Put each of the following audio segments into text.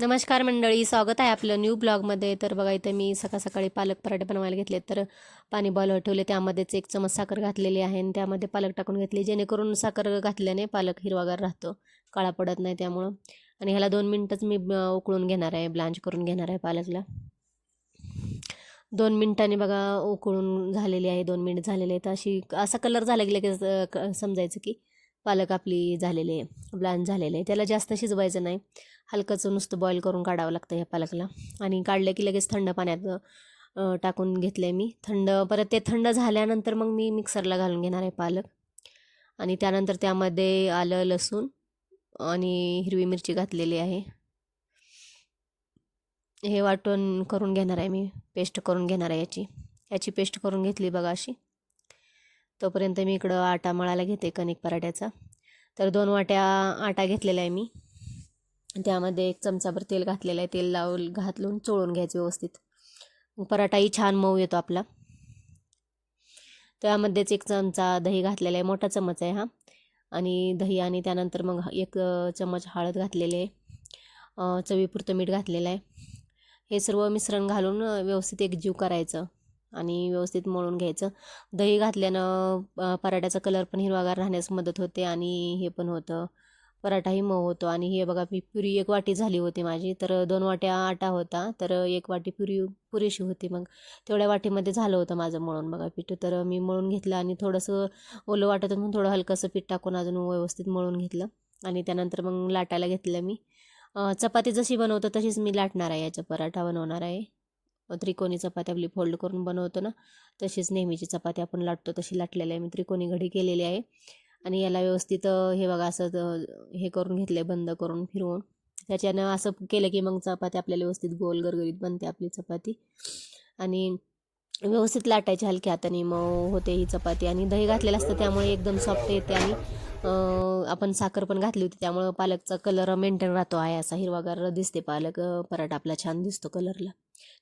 नमस्कार मंडळी स्वागत आहे आपलं न्यू ब्लॉगमध्ये तर बघा इथं मी सकाळ सकाळी पालक पराठे बनवायला घेतले तर पाणी बॉल ठेवले त्यामध्येच एक चमच साखर घातलेली आहे आणि त्यामध्ये पालक टाकून घेतली जेणेकरून साखर घातल्याने पालक हिरवागार राहतो काळा पडत नाही त्यामुळं. आणि ह्याला दोन मिनटंच मी उकळून घेणार आहे ब्लांच करून घेणार आहे पालकला. दोन मिनिटांनी बघा उकळून झालेली आहे दोन मिनिट झालेले आहेत. अशी असा कलर झाला की लगेच क- समजायचं की पालक आपली झालेली आहे ब्लांच झालेले आहे. त्याला जास्त शिजवायचं नाही. हलकंचं नुसतं बॉईल करून काढावं लागतं ह्या पालकला. आणि काढलं की लगेच थंड पाण्यात टाकून घेतलं आहे मी. थंड परत ते थंड झाल्यानंतर मग मी मिक्सरला घालून घेणार आहे पालक. आणि त्यानंतर त्यामध्ये आलं लसूण आणि हिरवी मिरची घातलेली आहे. हे वाटण करून घेणार आहे मी पेस्ट करून घेणार आहे याची. याची पेस्ट करून घेतली बघा अशी. तोपर्यंत मी इकडं आटा मळायला घेते कणिक पराठ्याचा. तर दोन वाट्या आटा घेतलेला आहे मी. त्यामध्ये एक चमचाभर तेल घातलेलं आहे. तेल लावून घातलून चोळून घ्यायचं व्यवस्थित. पराठाही छान मऊ येतो आपला. त्यामध्येच एक चमचा दही घातलेला आहे. मोठा चमच आहे हा. आणि दही आणि त्यानंतर मग एक चमच हळद घातलेली आहे. चवीपुरतं मीठ घातलेलं आहे. हे सर्व मिश्रण घालून व्यवस्थित एकजीव करायचं आणि व्यवस्थित मळून घ्यायचं. दही घातल्यानं पराठ्याचा कलर पण हिरवागार राहण्यास मदत होते आणि हे पण होतं. पराठाही मऊ होतो आणि हे बघा मी पुरी एक वाटी झाली होती माझी तर दोन वाट्या आटा होता तर एक वाटी पुरी पुरेशी होती मग. तेवढ्या वाटीमध्ये झालं होतं माझं मळून बघा पीठ तर मी मळून घेतलं आणि थोडंसं ओलं वाटत म्हणून थोडं हलकंसं पीठ टाकून अजून व्यवस्थित मळून घेतलं. आणि त्यानंतर मग लाटायला घेतलं मी. चपाती जशी बनवतो तशीच मी लाटणार आहे. याचा पराठा बनवणार आहे. त्रिकोणी चपाती आपली फोल्ड करून बनवतो ना तशीच नेहमीची चपाती आपण लाटतो. तशी लाटलेली आहे. मी त्रिकोणी घडी केलेली आहे. आणि याला व्यवस्थित हे बघा असं हे करून घेतलं आहे बंद करून फिरवून. त्याच्यानं असं केलं की मग चपाती आपल्याला व्यवस्थित गोल गरगरीत बनते आपली चपाती. आणि व्यवस्थित लाटायची हलक्या हाताने मग होते ही चपाती. आणि दही घातलेलं असतं त्यामुळे एकदम सॉफ्ट येते. आणि आपण साखर पण घातली होती त्यामुळं पालकचा कलर मेंटेन राहतो आहे असा हिरवागार दिसते पालक. पराठा आपला छान दिसतो कलरला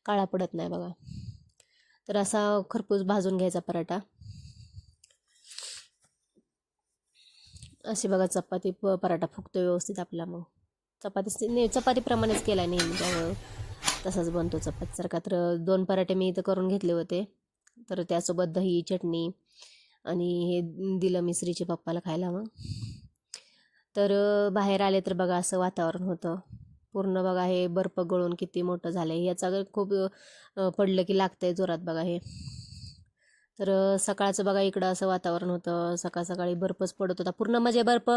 काळा पडत नाही बघा. तर असा खरपूस भाजून घ्यायचा पराठा. अशी बघा चपाती प पराठा फुगतो व्यवस्थित आपला मग. चपाती चपातीप्रमाणेच केला नेहमी त्यामुळं. तसाच बनतो चपातीसारखा तर दोन पराठे मी इथं करून घेतले होते. तर त्यासोबत दही चटणी आणि हे दिलं मिसरीचे पप्पाला खायला मग. तर बाहेर आले तर बघा असं वातावरण होतं. पूर्ण बघा हे बर्फ गळून किती मोठं झालं आहे याचा खूप पडलं की लागतंय जोरात बघा हे. तर सकाळचं बघा इकडं असं वातावरण होतं. सकाळ सकाळी बर्फच पडत होता. पूर्ण म्हणजे बर्फ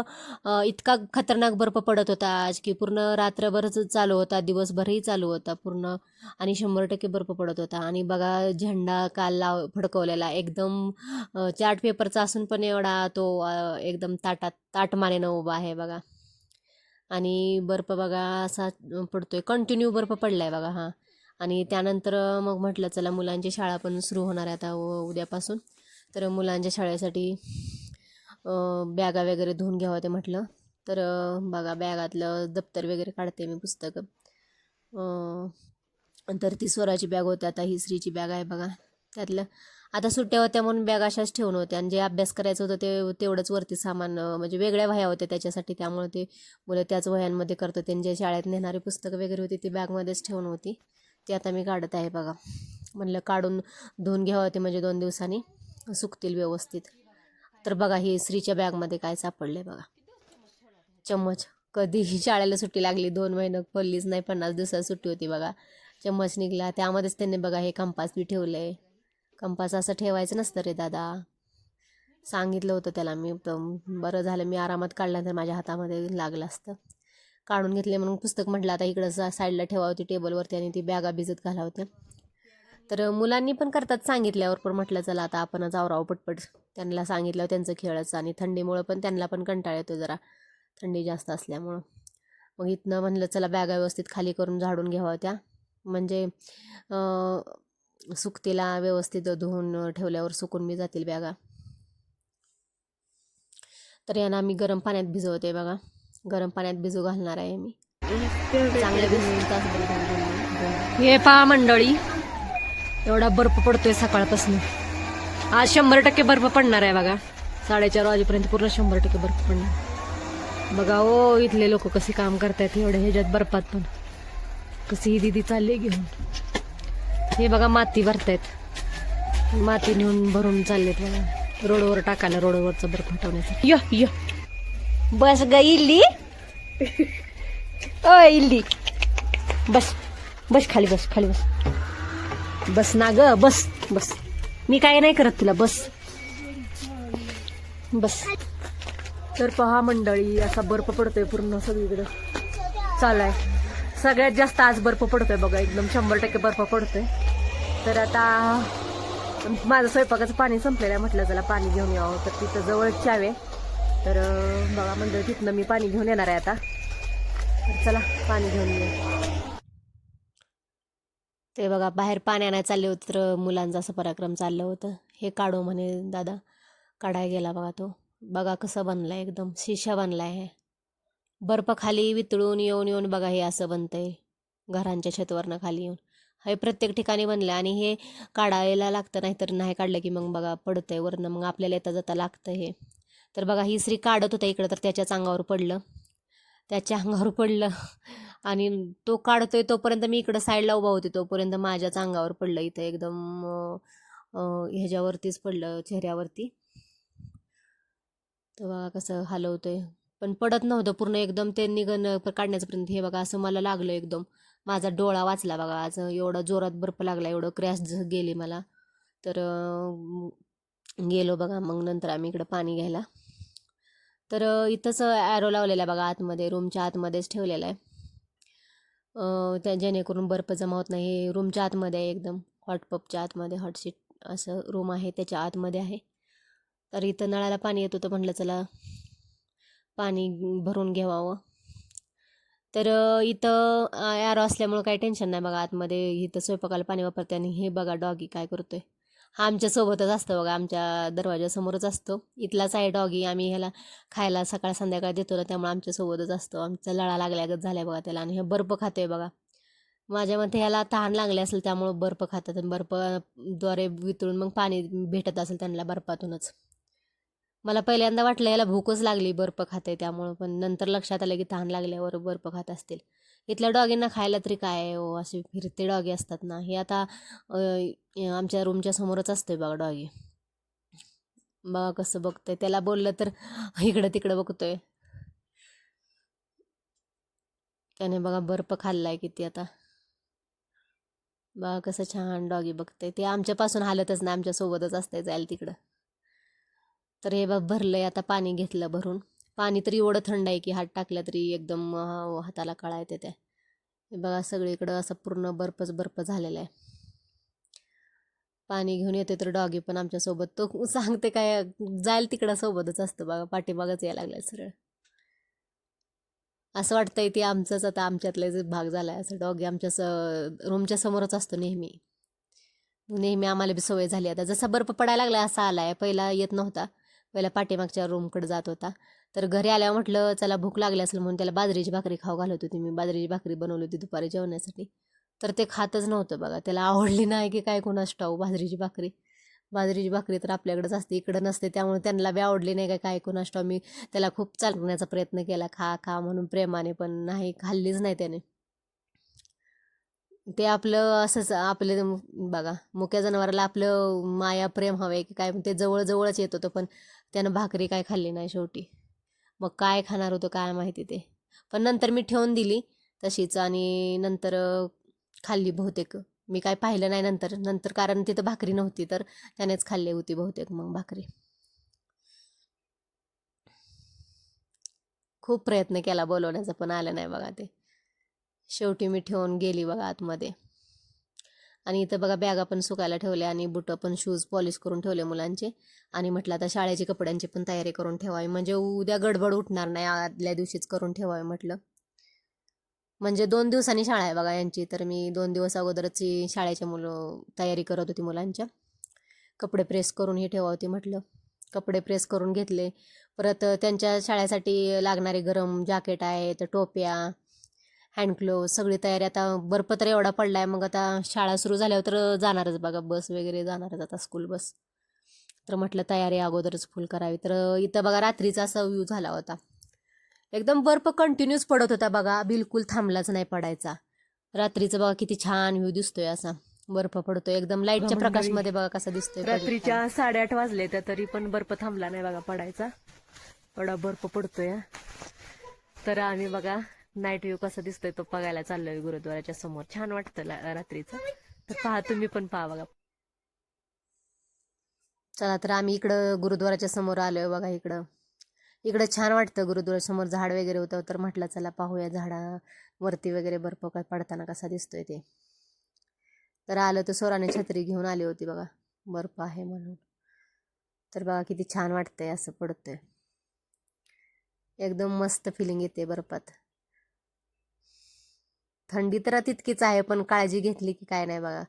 इतका खतरनाक बर्फ पडत होता आज की पूर्ण रात्रभरच चालू होता. दिवसभरही चालू होता पूर्ण आणि शंभर टक्के बर्फ पडत होता. आणि बघा झेंडा काल लाव फडकवलेला. एकदम चार्ट पेपरचा असून पण एवढा तो एकदम ताटात ताटमानेनं उभा आहे बघा. आणि बर्फ बघा असा पडतोय. कंटिन्यू बर्फ पडलाय बघा हा. आणि त्यानंतर मग म्हटलं चला मुलांची शाळा पण सुरू होणार आहे आता उद्यापासून. तर मुलांच्या शाळेसाठी बॅगा वगैरे धुवून घ्यावं ते म्हटलं. तर बघा बॅगातलं दप्तर वगैरे काढते मी पुस्तकं. तर ती स्वराची बॅग होती आता ही स्त्रीची बॅग आहे बघा त्यातलं. आता सुट्ट्या होत्या म्हणून बॅग अशाच ठेवून होत्या आणि जे अभ्यास करायचं होतं ते तेवढंच वरती सामान म्हणजे वेगळ्या वह्या होत्या त्याच्यासाठी. त्यामुळे ते मुलं त्याच वह्यांमध्ये करत होते आणि जे शाळेत नेणारी पुस्तकं वगैरे होती ती बॅगमध्येच ठेवून होती. ते आता मी काढत आहे बघा. म्हणलं काढून धुवून घ्यावं ते म्हणजे दोन दिवसांनी. सुकतील व्यवस्थित. तर बघा ही श्रीच्या बॅगमध्ये काय सापडलं आहे बघा. चम्मच. कधीही शाळेला सुट्टी लागली दोन महिनं पडलीच नाही पन्नास दिवसात सुट्टी होती बघा. चम्मच निघला. त्यामध्येच त्यांनी बघा हे कंपास बी ठेवलं आहे कंपास असं ठेवायचं नसतं रे दादा. सांगितलं होतं त्याला मी बरं झालं. मी आरामात काढल्यानंतर माझ्या हातामध्ये लागलं असतं. काढून घेतले म्हणून पुस्तक म्हटलं आता इकडं सा- साईडला ठेवा होती टेबलवरती आणि ती बॅगा भिजत घाला होत्या तर मुलांनी पण करतात सांगितल्यावर पण म्हटलं चला आता आपणच जावराव पटपट त्यांना सांगितलं त्यांचं खेळच आणि थंडीमुळं पण त्यांना पण कंटाळ येतो जरा थंडी जास्त असल्यामुळं. मग इथनं म्हणलं चला बॅगा व्यवस्थित खाली करून झाडून घ्याव्या होत्या म्हणजे सुकतीला व्यवस्थित धुवून ठेवल्यावर सुकून मी जातील बॅगा. तर यांना मी गरम पाण्यात भिजवते बघा. गरम पाण्यात भिजू घालणार आहे मी. चांगले धुवून- धुवून. हे पहा मंडळी एवढा बर्फ पडतोय सकाळपासून. आज शंभर टक्के बर्फ पडणार आहे बघा. साडेचार वाजेपर्यंत पूर्ण शंभर टक्के बर्फ पडणार. बघा ओ इथले लोक कसे काम करतायत एवढ्या ह्याच्यात बर्फात पण. कशी ही दिदी चालली घेऊन. हे बघा माती भरतायत. माती नेऊन भरून चाललेत बघा. रोडवर टाकायला रोडवरचं बर्फ हटवण्यासाठी. य य. बस ग इल्ली। ओ इल्ली। बस बस खाली बस खाली बस। बस ना ग बस बस। मी काय नाही करत तुला बस। बस। तर पहा मंडळी असा बर्फ पडतोय पूर्ण सगळीकडं. चालाय. सगळ्यात जास्त आज बर्फ पडतोय बघा एकदम शंभर टक्के बर्फ पडतोय. तर आता माझं स्वयंपाकाचं पाणी संपलेलं आहे म्हटलं चला पाणी घेऊन यावं. तर तिथं जवळच चावे तर बघा मंडळी तिथनं मी पाणी घेऊन येणार आहे आता. तर चला पाणी घेऊन ये ते बघा बाहेर पाणी आणायला चालले होते तर मुलांचा असं पराक्रम चाललं होतं. हे काढू म्हणे दादा. काढाय गेला बघा तो. बघा कसं बनलाय एकदम. शिशा बनलाय हे. बर्फ खाली वितळून येऊन येऊन बघा हे असं बनतंय. घरांच्या छतवरनं खाली येऊन. हे प्रत्येक ठिकाणी बनलं आणि हे काढायला लागतं नाहीतर नाही काढलं की मग बघा पडतंय वरनं. मग आपल्याला येता जाता लागतं हे. तर बघा ही स्त्री काढत होता इकडं तर त्याच्याच अंगावर पडलं. त्याच्या अंगावर पडलं. आणि तो काढतोय तोपर्यंत मी इकडं साईडला उभा होते. तोपर्यंत माझ्याच अंगावर पडलं इथं एकदम ह्याच्यावरतीच पडलं चेहऱ्यावरती. तर बघा कसं हलवतोय. पण पडत नव्हतं पूर्ण एकदम ते निघण काढण्याचं पर्यंत हे बघा असं मला लागलं एकदम. माझा डोळा वाचला बघा आज एवढा जोरात बर्फ लागला एवढं क्रॅश गेली मला. तर गेलो बघा मग नंतर आम्ही इकडं पाणी घ्यायला. तर इथंच ॲरो लावलेला आहे बघा आतमध्ये रूमच्या आतमध्येच ठेवलेला आहे. त्या जेणेकरून बर्फ जमा होत नाही. हे रूमच्या आतमध्ये आहे एकदम. हॉटपपच्या आतमध्ये हॉटशीट असं रूम आहे त्याच्या आतमध्ये आहे. तर इथं नळाला पाणी येत होतं म्हटलं चला पाणी भरून घ्यावावं तर इथं ॲरो असल्यामुळं काही टेन्शन नाही बघा आतमध्ये. इथं स्वयंपाकाला पाणी वापरते आणि हे बघा डॉगी काय करतोय. हा आमच्यासोबतच असतं बघा आमच्या दरवाजासमोरच असतो. इथलाच आहे डॉगी आम्ही ह्याला खायला सकाळ संध्याकाळ देतो ना त्यामुळे आमच्यासोबतच असतो. आमचा लळा लागल्यागत झाल्या बघा त्याला आणि हे बर्फ खातोय बघा. माझ्या मते ह्याला तहान लागले असेल त्यामुळं बर्फ खातात आणि बर्फद्वारे वितळून मग पाणी भेटत असेल त्यांना बर्फातूनच. मला पहिल्यांदा वाटलं याला भूकच लागली बर्फ खाते त्यामुळं पण नंतर लक्षात आलं की तहान लागल्यावर बर्फ खात असतील. इथल्या डॉगींना खायला तरी काय ओ हो? असे फिरते डॉगी असतात ना. हे आता आमच्या रूमच्या समोरच असतोय बघा डॉगी. बघा कसं बघतोय. त्याला बोललं तर इकडं तिकडं बघतोय. त्याने बघा बर्फ खाल्लाय किती आता. बघा कसं छान डॉगी बघतंय. ते आमच्यापासून हालतच नाही. आमच्यासोबतच असतंय जायला तिकडं. तर हे बघ भरलंय आता पाणी घेतलं भरून. पाणी तरी एवढं थंड आहे की हात टाकला तरी एकदम हाताला कळा येते त्या. बघा सगळीकडं असं पूर्ण बर्फच बर्फ झालेला आहे. पाणी घेऊन येते तर डॉगी पण आमच्यासोबत. तो सांगते काय जाईल तिकडं सोबतच असतं बघा पाठीमागच यायला लागलाय सरळ. असं वाटतंय ते आमचंच आता आमच्यातलाच भाग झालाय असं डॉगी आमच्या स रूमच्या समोरच असतो नेहमी. नेहमी आम्हाला बी सवय झाली. आता जसा बर्फ पडायला लागला असा आलाय. पहिला येत नव्हता. पहिला पाठीमागच्या रूमकडे जात होता. तर घरी आल्यावर म्हटलं चला भूक लागली असेल म्हणून त्याला बाजरीची भाकरी खाऊ घालत होती. मी बाजरीची भाकरी बनवली होती दुपारी जेवण्यासाठी तर ते खातच नव्हतं बघा. त्याला आवडली नाही की काय कोणास ठाऊ बाजरीची भाकरी. बाजरीची भाकरी तर आपल्याकडेच असते इकडं नसते. त्यामुळे त्यांना बी आवडली नाही काय काय कोणास मी त्याला खूप चालण्याचा प्रयत्न केला. खा खा म्हणून प्रेमाने पण नाही खाल्लीच नाही त्याने. ते आपलं असंच आपले बघा मुक्या जनावराला आपलं माया प्रेम हवं आहे की काय ते जवळ जवळच येत होतं पण त्यानं भाकरी काय खाल्ली नाही शेवटी. मग काय खाणार होतं काय माहिती ते. पण नंतर मी ठेवून दिली तशीच आणि नंतर खाल्ली बहुतेक. मी काय पाहिलं नाही नंतर. नंतर कारण तिथं भाकरी नव्हती तर त्यानेच खाल्ली होती बहुतेक मग भाकरी. खूप प्रयत्न केला बोलवण्याचा पण आलं नाही बघा ते. शेवटी मी ठेवून गेली बघा आतमध्ये. आणि इथं बघा बॅगा पण सुकायला ठेवल्या आणि बुटं पण शूज पॉलिश करून ठेवले मुलांचे. आणि म्हटलं आता शाळेची कपड्यांची पण तयारी करून ठेवावी. म्हणजे उद्या गडबड उठणार नाही आदल्या दिवशीच करून ठेवावी म्हटलं. म्हणजे दोन दिवसांनी शाळा आहे बघा यांची. तर मी दोन दिवस अगोदरच शाळेच्या मुलं तयारी करत होती मुलांच्या. कपडे प्रेस करून हे ठेवा होती म्हटलं. कपडे प्रेस करून घेतले. परत त्यांच्या शाळेसाठी लागणारे गरम जॅकेट आहेत टोप्या हँड ग्लोव्ह सगळी तयारी. आता बर्फ तर एवढा पडला आहे मग आता शाळा सुरू झाल्यावर तर जाणारच बघा बस वगैरे जाणारच आता स्कूल बस तर म्हटलं तयारी अगोदरच फुल करावी. तर इथं बघा रात्रीचा असा व्ह्यू झाला होता. एकदम बर्फ कंटिन्यूच पडत होता बघा बिलकुल थांबलाच नाही पडायचा. रात्रीचं बघा किती छान व्ह्यू दिसतोय असा. बर्फ पडतोय एकदम लाईटच्या प्रकाशमध्ये बघा कसा दिसतोय रात्रीच्या साडेआठ वाजले त्या तरी पण बर्फ थांबला नाही बघा पडायचा. एवढा बर्फ पडतोय. तर आम्ही बघा नाईट व्ह्यू कसा दिसतोय तो बघायला चाललोय गुरुद्वाराच्या समोर. छान वाटतं रात्रीचं. तर पहा तुम्ही पण पहा बघा. चला तर आम्ही इकडं गुरुद्वाराच्या समोर आलोय बघा इकडं. इकडं छान वाटतं गुरुद्वारासमोर झाड वगैरे होतं तर म्हटलं चला पाहूया झाडावरती वगैरे बर्फ काय पडताना कसा दिसतोय ते. तर आलं तर सोराने छत्री घेऊन आली होती बघा. बर्फ आहे म्हणून. तर बघा किती छान वाटतंय असं पडतंय. एकदम मस्त फिलिंग येते बर्फात. थंडी तर तितकीच आहे पण काळजी घेतली की काय नाही बघा.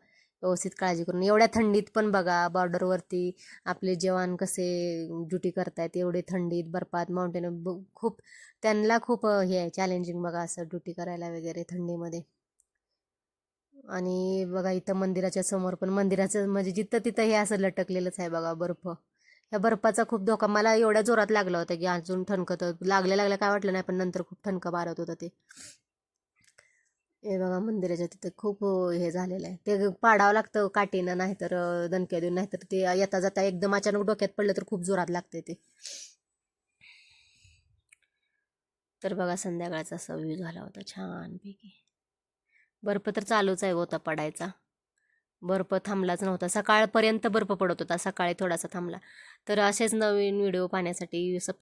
व्यवस्थित काळजी करून. एवढ्या थंडीत पण बघा बॉर्डरवरती आपले जवान कसे ड्युटी करतायत एवढे थंडीत बर्फात माउंटेन खूप त्यांना खूप हे आहे चॅलेंजिंग बघा असं ड्युटी करायला वगैरे थंडीमध्ये. आणि बघा इथं मंदिराच्या समोर पण मंदिराचं म्हणजे जिथं तिथं हे असं लटकलेलंच आहे बघा बर्फ. ह्या बर्फाचा खूप धोका. मला एवढ्या जोरात लागला होता की अजून ठणकत लागल्या लागल्या काय वाटलं नाही पण नंतर खूप ठणकं मारत होतं ते. हे बघा मंदिराच्या तिथं खूप हे झालेलं आहे. ते पाडावं लागतं काठीनं नाहीतर तर दणक्या देऊन नाहीतर ते येता जाता एकदम अचानक डोक्यात पडलं तर खूप जोरात लागते ते. तर बघा संध्याकाळचा असा व्ह्यू झाला होता छानपैकी. बर्फ तर चालूच आहे होता पडायचा. बर्फ थांबलाच नव्हता. सकाळपर्यंत बर्फ पडत होता. सकाळी थोडासा थांबला. तर असेच नवीन व्हिडिओ पाहण्यासाठी सब